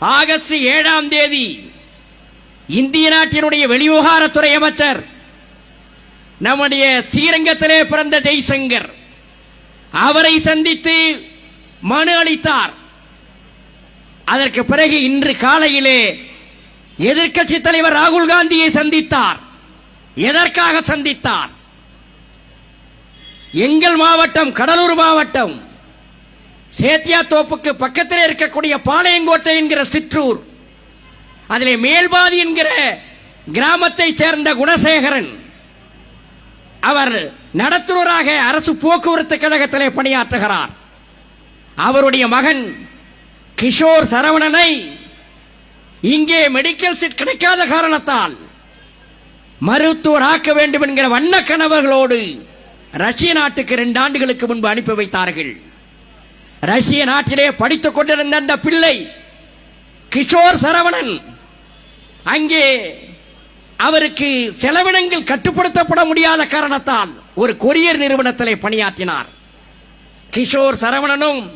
August ஏழாம் தேதி இந்திய நாட்டினுடைய வெளிவிவகாரத்துறை அமைச்சர் நம்முடைய ஸ்ரீரங்கத்திலே பிறந்த ஜெய்சங்கர் அவரை சந்தித்து மனு அளித்தார். அதற்கு பிறகு இன்று காலையிலே எதிர்க்கட்சி தலைவர் ராகுல் காந்தியை சந்தித்தார். எதற்காக சந்தித்தார்? எங்கள் மாவட்டம் கடலூர் மாவட்டம் சேத்தியாத்தோப்புக்கு பக்கத்தில் இருக்கக்கூடிய பாளையங்கோட்டை என்கிற சிற்றூர் அதிலே மேல்பாதி என்கிற கிராமத்தைச் சேர்ந்த குணசேகரன் அவர் நடத்துனராக அரசு போக்குவரத்து கழகத்திலே பணியாற்றுகிறார். அவருடைய மகன் கிஷோர் சரவணனை இங்கே மெடிக்கல் சீட் கிடைக்காத காரணத்தால் மருத்துவர் ஆக்க வேண்டும் என்கிற வண்ண கணவர்களோடு ரஷ்ய நாட்டுக்கு இரண்டு ஆண்டுகளுக்கு முன்பு அனுப்பி வைத்தார்கள். ரஷ்ய நாட்டிலே படித்துக் கொண்டிருந்த அந்த பிள்ளை கிஷோர் சரவணன். அங்கே அவருக்கு செலவினங்கள் கட்டுப்படுத்தப்பட முடியாத காரணத்தால் ஒரு கொரியர் நிறுவனத்திலே பணியாற்றினார். கிஷோர் சரவணனும்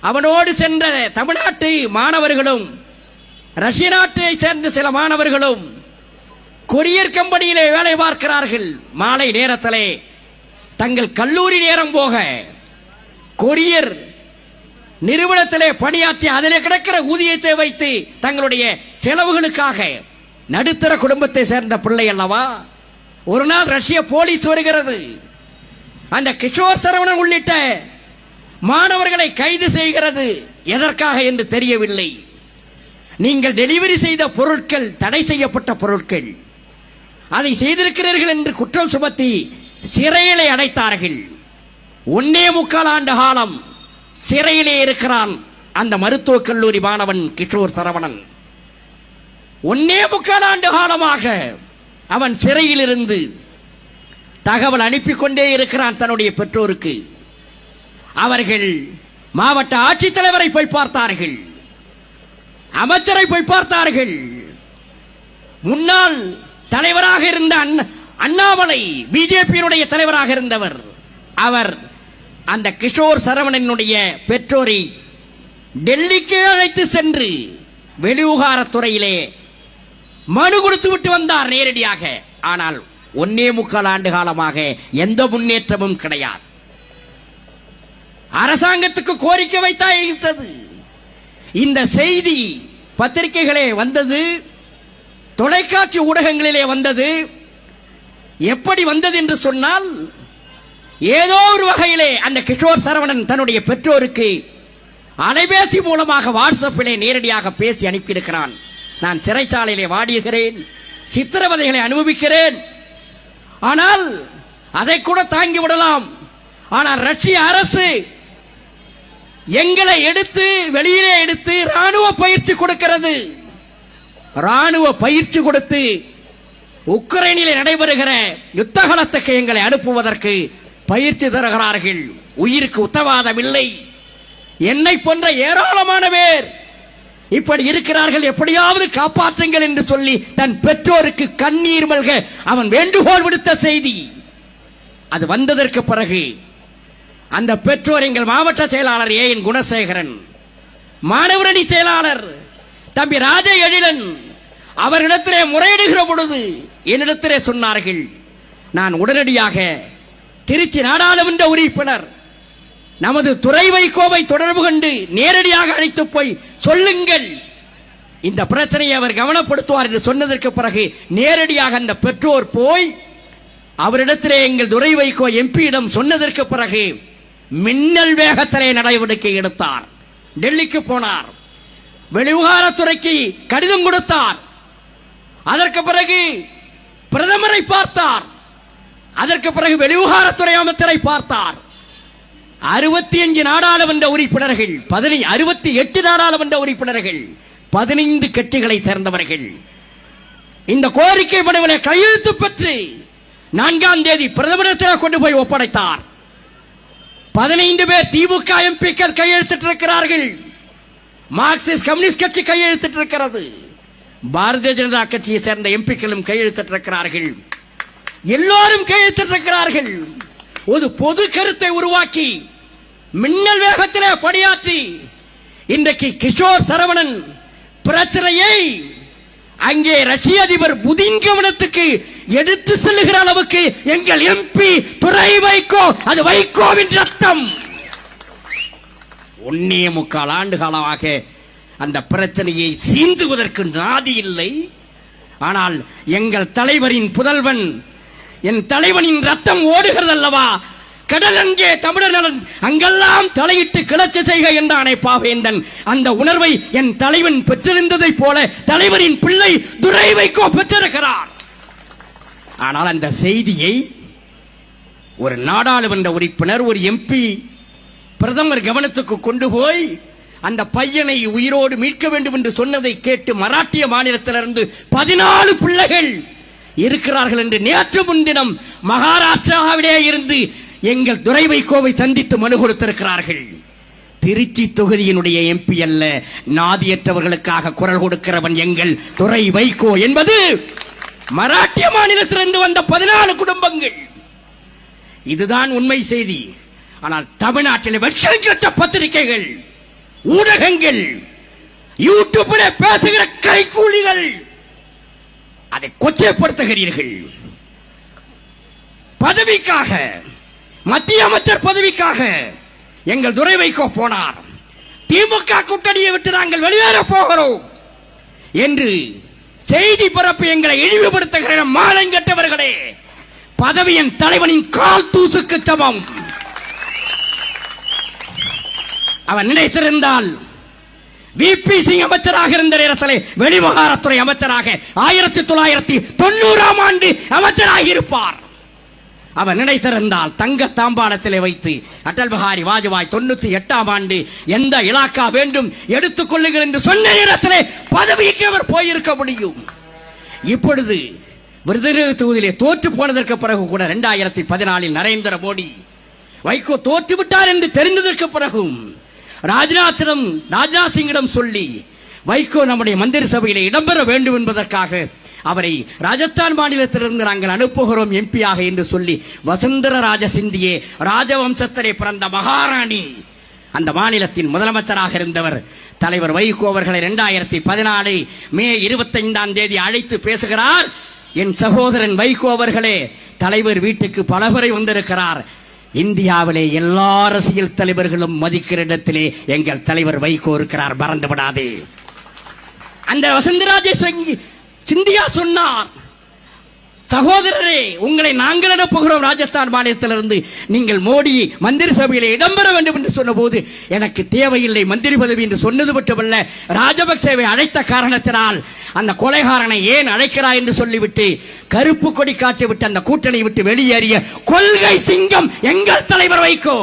அவனோடு சென்ற தமிழ்நாட்டு மாணவர்களும் ரஷ்ய நாட்டை சேர்ந்த சில மாணவர்களும் கொரியர் கம்பெனியிலே வேலை பார்க்கிறார்கள். மாலை நேரத்திலே தங்கள் கல்லூரி நேரம் போக கொரியர் நிறுவனத்திலே பணியாற்றி அதிலே கிடக்கிற ஊதியத்தை வைத்து தங்களுடைய செலவுகளுக்காக நடுத்தர குடும்பத்தை சேர்ந்த பிள்ளை அல்லவா? ஒரு நாள் ரஷ்ய போலீஸ் வருகிறது. அந்த கிஷோர் சரவணன் உள்ளிட்ட மாணவர்களை கைது செய்கிறது. எதற்காக என்று தெரியவில்லை. நீங்கள் டெலிவரி செய்த பொருட்கள் தடை செய்யப்பட்ட பொருட்கள் அதை செய்திருக்கிறீர்கள் என்று குற்றம் சுமத்தி சிறையிலே அடைத்தார்கள். ஒன்னே முக்கால் ஆண்டு காலம் சிறையிலே இருக்கிறான். அந்த மருத்துவக் கல்லூரி மாணவன் கிஷோர் சரவணன். ஒன்னே முக்கால் ஆண்டு காலமாக அவன் சிறையில் இருந்து தகவல் அனுப்பி கொண்டே இருக்கிறான் தன்னுடைய பெற்றோருக்கு. அவர்கள் மாவட்ட ஆட்சித்தலைவரை போய் பார்த்தார்கள். அமைச்சரை போய் பார்த்தார்கள். முன்னாள் தலைவராக இருந்த அண்ணாமலை பிஜேபியினுடைய தலைவராக இருந்தவர். அவர் அந்த கிஷோர் சரவணனுடைய பெற்றோரை டெல்லிக்கு அழைத்து சென்று வெளிவிவகாரத்துறையிலே மனு கொடுத்து விட்டு வந்தார் நேரடியாக. ஆனால் ஒன்னே முக்கால் ஆண்டு காலமாக எந்த முன்னேற்றமும் கிடையாது. அரசாங்கத்துக்கு கோரிக்கை வைத்தாயிட்டது இந்த செய்தி பத்திரிகைகளே வந்தது தொலைக்காட்சி ஊடகங்களிலே வந்தது. எப்படி வந்தது என்று சொன்னால் ஏதோ ஒரு வகையிலே அந்த கிஷோர் சரவணன் தன்னுடைய பெற்றோருக்கு அலைபேசி மூலமாக வாட்ஸ்அப்பிலே நேரடியாக பேசி அனுப்பியிருக்கிறான். நான் சிறைச்சாலையிலே வாடியிருக்கிறேன் சித்திரவதைகளை அனுபவிக்கிறேன். ஆனால் அதை கூட தாங்கி விடலாம். ஆனால் ரஷ்ய அரசு எங்களை எடுத்து வெளியிலே எடுத்து ராணுவ பயிற்சி கொடுக்கிறது. ராணுவ பயிற்சி கொடுத்து உக்ரைனில் நடைபெறுகிற யுத்தகலத்துக்கு எங்களை அனுப்புவதற்கு பயிற்சி தருகிறார்கள். உயிருக்கு உத்தவாதம் இல்லை என்னை போன்ற ஏராளமான பேர் இப்படி இருக்கிறார்கள். எப்படியாவது காப்பாற்றுங்கள் என்று சொல்லி தன் பெற்றோருக்கு கண்ணீர் மல்க அவன் வேண்டுகோள் விடுத்த செய்தி. அது வந்ததற்கு பிறகு அந்த பெற்றோர் எங்கள் மாவட்ட செயலாளர் ஏ என் குணசேகரன் மாணவரணி செயலாளர் தம்பி ராஜ எழிலன் அவரிடத்திலே முறையிடுகிற பொழுது என்னிடத்திலே சொன்னார்கள் நான் உடனடியாக திருச்சி நாடாளுமன்ற உறுப்பினர் நமது துறை வைகோவை தொடர்பு கொண்டு நேரடியாக அழைத்து போய் சொல்லுங்கள். இந்த பிரச்சனையை அவர் கவனப்படுத்துவார் என்று சொன்னதற்கு பிறகு நேரடியாக அந்த பெற்றோர் போய் அவரிடத்திலே எங்கள் துரை வைகோ எம்பியிடம் சொன்னதற்கு பிறகு மின்னல் வேகத்திலே நடவடிக்கை எடுத்தார். டெல்லிக்கு போனார். வெளிவிவகாரத்துறைக்கு கடிதம் கொடுத்தார். அதற்கு பிறகு பிரதமரை பார்த்தார். அதற்கு பிறகு வெளிவிவகாரத்துறை அமைச்சரை பார்த்தார். அறுபத்தி அஞ்சு நாடாளுமன்ற உறுப்பினர்கள் பதினைந்து அறுபத்தி எட்டு நாடாளுமன்ற உறுப்பினர்கள் பதினைந்து கட்சிகளை சேர்ந்தவர்கள். இந்த கோரிக்கை மனுவிலே கையெழுத்து பெற்று நான்காம் தேதி பிரதமரத்தில் கொண்டு போய் ஒப்படைத்தார். பதினைந்து பேர் திமுக எம்பிக்கள் கையெழுத்திட்டிருக்கிறார்கள். மார்க்சிஸ்ட் கம்யூனிஸ்ட் கட்சி கையெழுத்திட்டு இருக்கிறது பாரதிய ஜனதா கட்சியை சேர்ந்த எம்பிக்களும் கையெழுத்திட்டு இருக்கிறார்கள் எல்லோரும் கையெழுத்திட்டிருக்கிறார்கள் ஒரு பொது கருத்தை உருவாக்கி மின்னல் வேகத்திலே பணியாற்றி இன்றைக்கு கிஷோர் சரவணன் பிரச்சனையை அங்கே ரஷ்ய அதிபர் புதின் கவனத்துக்கு எடுத்து செல்லுகிற அளவுக்கு எங்கள் எம்பி துறை வைகோ அது வைகோவின் ரத்தம். ஒன்னே முக்கால் ஆண்டு காலமாக அந்த பிரச்சனையை சீந்துவதற்கு நாதி இல்லை. ஆனால் எங்கள் தலைவரின் புதல்வன் என் தலைவனின் ரத்தம் ஓடுகிறது அல்லவா கடல் அங்கே தமிழர் நலன் அங்கெல்லாம் தலையிட்டு கிளர்ச்சி செய்க என்றானே பாவேந்தன். அந்த உணர்வை என் தலைவன் பெற்றிருந்ததைப் போல தலைவரின் பிள்ளை துரை வைக்கோ பெற்றிருக்கிறார். ஆனால் அந்த செய்தியை ஒரு நாடாளுமன்ற உறுப்பினர் ஒரு எம்பி பிரதமர் கவனத்துக்கு கொண்டு போய் அந்த பையனை உயிரோடு மீட்க வேண்டும் என்று சொன்னதை கேட்டு மராட்டிய மாநிலத்திலிருந்து பதினாலு பிள்ளைகள் இருக்கிறார்கள் என்று நேற்று முன்தினம் மகாராஷ்டிராவிலே இருந்து எங்கள் துரை வைகோவை சந்தித்து மனு கொடுத்திருக்கிறார்கள். திருச்சி தொகுதியினுடைய எம்பி அல்ல நாதியற்றவர்களுக்காக குரல் கொடுக்கிறவன் எங்கள் துறை வைகோ என்பது மராட்டிய மாநிலத்திலிருந்து வந்த பதினாலு குடும்பங்கள். இதுதான் உண்மை செய்தி. ஆனால் தமிழ்நாட்டில் வெட்சங்கட்ட பத்திரிகைகள் ஊடகங்கள் யூடியூப்பில் பேசுகிற கைக்கூலிகள் அதை கொச்சைப்படுத்துகிறீர்கள். பதவிக்காக மத்திய அமைச்சர் பதவிக்காக எங்கள் துரை வைகோ போனார். திமுக கூட்டணியை விட்டு நாங்கள் வெளியேற போகிறோம் என்று செய்தி பரப்பு எங்களை இழிவுபடுத்துகிற கட்டவர்களே பதவியின் தலைவனின் கால் தூசுக்கு சமம். அவன் நினைத்திருந்தால் விபி சிங் அமைச்சராக இருந்த நேரத்தில் வெளிவகாரத்துறை அமைச்சராக ஆயிரத்தி தொள்ளாயிரத்தி தொண்ணூறாம் ஆண்டு அமைச்சராக இருப்பார். அவர் நினைத்திருந்தால் தங்க தாம்பாளத்திலே வைத்து அடல் பிஹாரி வாஜ்பாய் தொண்ணூத்தி எட்டாம் ஆண்டு எந்த இலாக்கா வேண்டும் எடுத்துக் கொள்ளுங்கள் என்று சொன்ன நேரத்திலே பதவிக்கு அவர் போயிருக்க முடியும். இப்பொழுது விருதுநகர் தொகுதியிலே தோற்று போனதற்கு பிறகு கூட இரண்டாயிரத்தி பதினாலில் நரேந்திர மோடி வைகோ தோற்று விட்டார் என்று தெரிந்ததற்கு பிறகும் ராஜ்நாத்திடம் ராஜ்நாத் சிங்கிடம் சொல்லி வைகோ நம்முடைய மந்திரி சபையில் இடம்பெற வேண்டும் என்பதற்காக அவரை ராஜஸ்தான் மாநிலத்திலிருந்து நாங்கள் அனுப்புகிறோம் எம்பியாக என்று சொல்லி வசுந்தர ராஜ சிந்தியே ராஜவம்சத்திலே பிறந்த மகாராணி. அந்த மாநிலத்தின் முதலமைச்சராக இருந்தவர் தலைவர் வைகோ அவர்களை இரண்டாயிரத்தி பதினாலு மே இருபத்தைந்தாம் தேதி அழைத்து பேசுகிறார். என் சகோதரன் வைகோ அவர்களே தலைவர் வீட்டுக்கு பலமுறை வந்திருக்கிறார். இந்தியாவிலே எல்லா அரசியல் தலைவர்களும் மதிக்கிற இடத்திலே எங்கள் தலைவர் வைகோ இருக்கிறார் மறந்து விடாதே அந்த வசந்தராஜ சிந்தியா சொன்னார் சகோதரரே உங்களை நாங்கள் அனுப்புகிறோம் ராஜஸ்தான் மாநிலத்திலிருந்து நீங்கள் மோடி மந்திரி சபையில் இடம்பெற வேண்டும் என்று சொன்னபோது எனக்கு தேவையில்லை மந்திரி பதவி என்று சொன்னது மட்டுமல்ல ராஜபக்சேவை அழைத்த காரணத்தினால் அந்த கொலைகாரனை ஏன் அழைக்கிறாய் என்று சொல்லிவிட்டு கருப்பு கொடி காட்டி விட்டு அந்த கூட்டணி விட்டு வெளியேறிய கொள்கை சிங்கம் எங்கள் தலைவர் வைகோ.